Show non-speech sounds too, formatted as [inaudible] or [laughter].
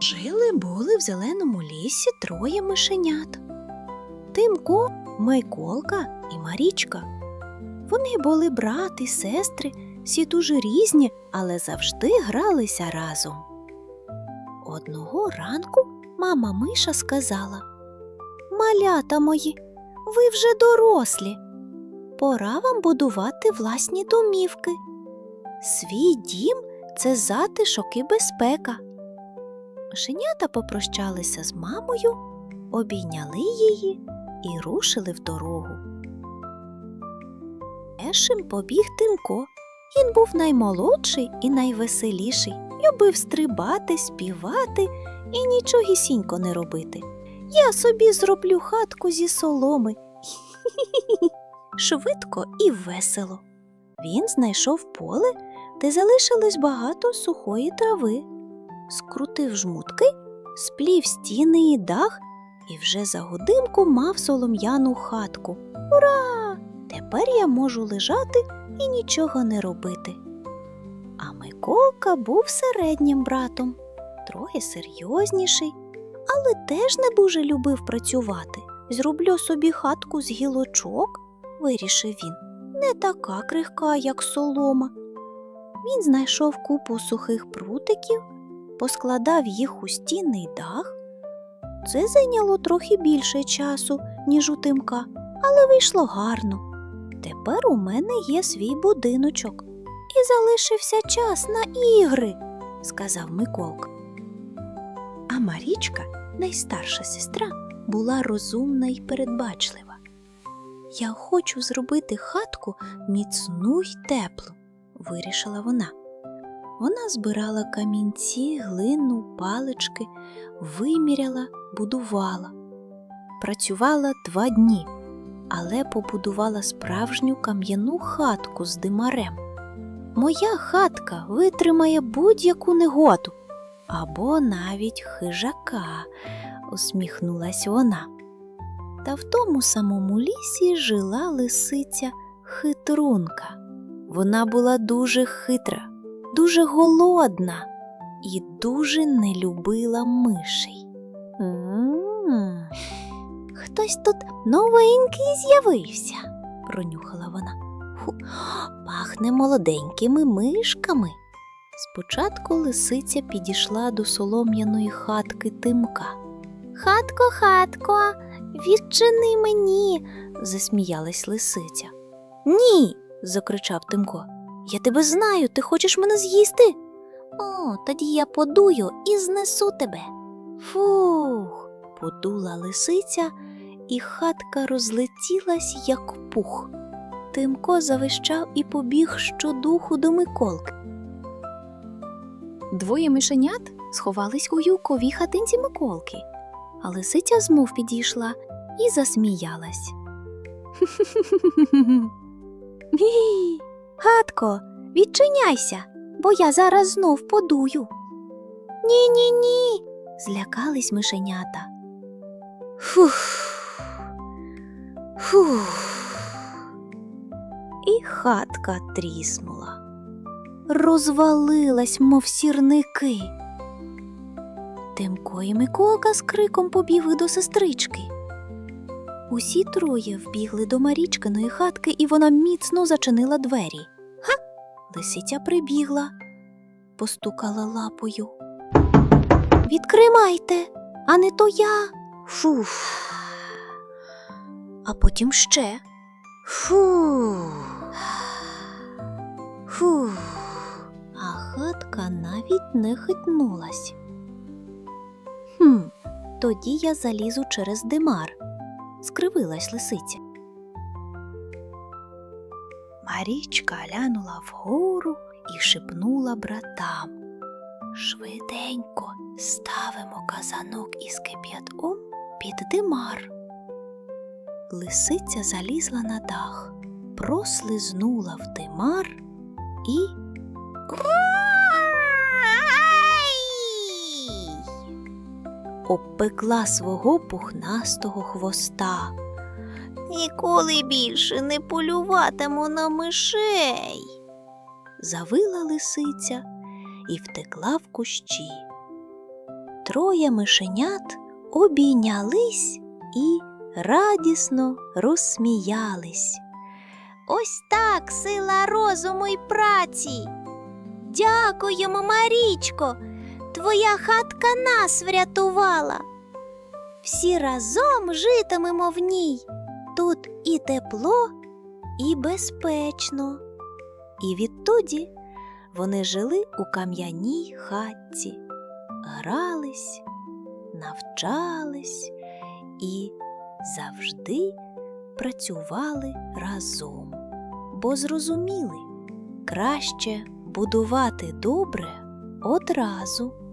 Жили були в зеленому лісі троє мишенят. Тимко, Майколка і Марічка. Вони були брат і сестри, всі дуже різні, але завжди гралися разом. Одного ранку мама Миша сказала: Малята мої, ви вже дорослі. Пора вам будувати власні домівки. Свій дім це затишок і безпека. Мишенята попрощалися з мамою, обійняли її і рушили в дорогу. Першим побіг Тимко. Він був наймолодший і найвеселіший, любив стрибати, співати і нічогісінько не робити. Я собі зроблю хатку зі соломи. [laughs] Швидко і весело. Він знайшов поле, де залишилось багато сухої трави, скрутив жмутки, сплів стіни і дах і вже за годинку мав солом'яну хатку. Ура! Тепер я можу лежати і нічого не робити. А Миколка був середнім братом, трохи серйозніший, але теж не дуже любив працювати. Зроблю собі хатку з гілочок, вирішив він, не така крихка, як солома. Він знайшов купу сухих прутиків, поскладав їх у стінний дах. Це зайняло трохи більше часу, ніж у Тимка, але вийшло гарно. Тепер у мене є свій будиночок і залишився час на ігри, сказав Миколка. А Марічка, найстарша сестра, була розумна й передбачлива. Я хочу зробити хатку міцну й теплу, вирішила вона. Вона збирала камінці, глину, палички, виміряла, будувала. Працювала два дні, але побудувала справжню кам'яну хатку з димарем. Моя хатка витримає будь-яку негоду або навіть хижака, усміхнулась вона. Та в тому самому лісі жила лисиця хитрунка. Вона була дуже хитра, дуже голодна і дуже не любила мишей. М. Хтось тут новенький з'явився, пронюхала вона. Ху, пахне молоденькими мишками. Спочатку лисиця підійшла до солом'яної хатки Тимка. Хатко, хатко, відчини мені, засміялась лисиця. Ні. закричав Тимко. Я тебе знаю, ти хочеш мене з'їсти? О, тоді я подую і знесу тебе. Фух, подула лисиця, і хатка розлетілась, як пух. Тимко завищав і побіг щодуху до Миколки. Двоє мишенят сховались у юковій хатинці Миколки, а лисиця знов підійшла і засміялась. [laughs] Гатко, відчиняйся, бо я зараз знов подую. Ні, ні, ні. злякались мишенята. Фух. Фух. І хатка тріснула. Розвалилась, мов сірники. Тимко і Миколка з криком побігли до сестрички. Усі троє вбігли до Марічкиної хатки, і вона міцно зачинила двері. Га! Лисиця прибігла, постукала лапою. Відкримайте, а не то я. Фуф. А потім ще. Фу. Фу. А хатка навіть не хитнулась. Хм, тоді я залізу через димар скривилась лисиця. Марічка глянула вгору і шепнула братам. Швиденько ставимо казанок із кип'ятком під димар. Лисиця залізла на дах, прослизнула в димар і. Обпекла свого пухнастого хвоста. Ніколи більше не полюватиму на мишей. Завила лисиця і втекла в кущі. троє мишенят обійнялись і радісно розсміялись. Ось так сила розуму й праці. Дякуємо, Марічко, твоя хатка нас врятувала. Всі разом житимемо в ній. Тут і тепло, і безпечно. І відтоді вони жили у кам'яній хатці, грались, навчались і завжди працювали разом, бо зрозуміли краще будувати добре одразу.